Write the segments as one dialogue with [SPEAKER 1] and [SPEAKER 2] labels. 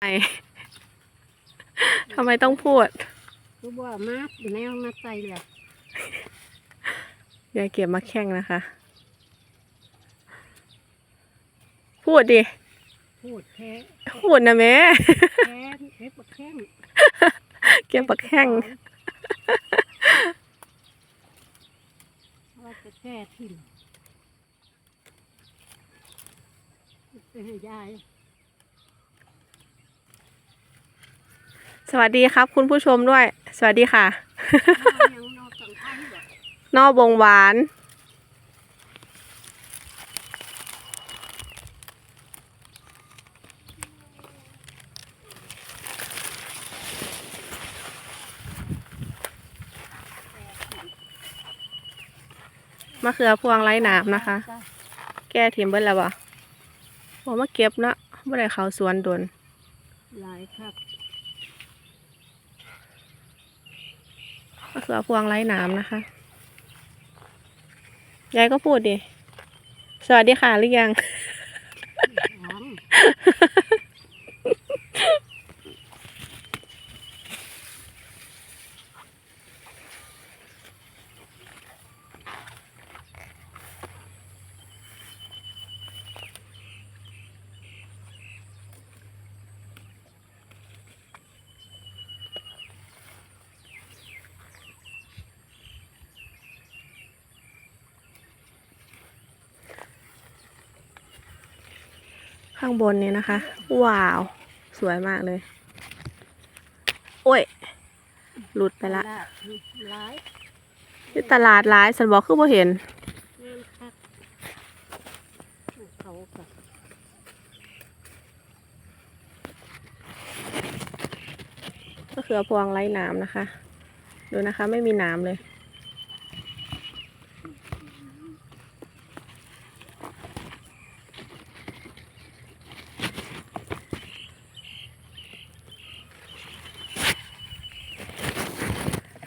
[SPEAKER 1] ไมทำไมต้องพูด
[SPEAKER 2] รู้บ่มาอยู่ในห้องมาใส่เลย
[SPEAKER 1] ยายเก็บมาแข่งนะคะ พูดดิ
[SPEAKER 2] พูดแท้
[SPEAKER 1] พูดนะแม่
[SPEAKER 2] แท้เล็บบักแข้ง
[SPEAKER 1] เก็บมาแข่ง
[SPEAKER 2] ว่าจะแท้ถิ่นไปให้ยาย
[SPEAKER 1] สวัสดีครับ คุณผู้ชมด้วย สวัสดีค่ะ
[SPEAKER 2] นอกบบ
[SPEAKER 1] นอบวงหวาน มะเขือพวงไร้หนามนะคะ แก้ทิมเบิ้ลแล้วบ่บอกมาเก็บเนาะบ่ได้เขาสวนโดน
[SPEAKER 2] หลายครับ
[SPEAKER 1] มะ เขือพวงไร้หนามนะคะ ยายก็พูดดิ สวัสดีค่ะหรือยัง
[SPEAKER 2] หอม
[SPEAKER 1] ข้างบนนี้นะคะ ว้าว สวยมากเลย โอ้ย หลุดไปละ
[SPEAKER 2] ลาดหลาย
[SPEAKER 1] ที่ตลาดร้ายฉันบอกคือบ่เห็น
[SPEAKER 2] งามคักเขากับ
[SPEAKER 1] ก็คือพวงไร้หนามนะคะ ดูนะคะ ไม่มีหนามเลย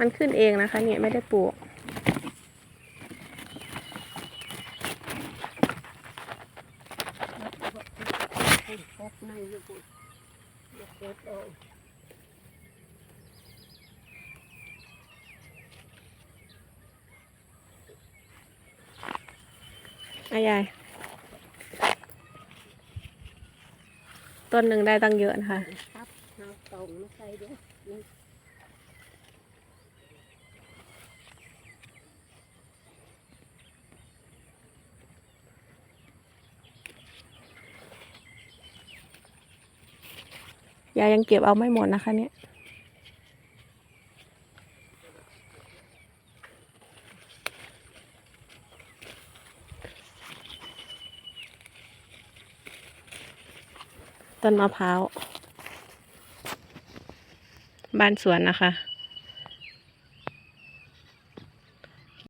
[SPEAKER 1] มันขึ้นเองนะคะ เนี่ยไม่ได้ปลูก
[SPEAKER 2] อยู่คุณเดี๋ยวเก็บเอา
[SPEAKER 1] อายายต้นหนึ่งได้ตั้งเยอะนะคะ
[SPEAKER 2] ครับเอาตรงมาใส่ด้วยนี่
[SPEAKER 1] ยายยังเก็บเอาไม่หมดนะคะเนี่ยต้นมะพร้าว บ้านสวนนะคะ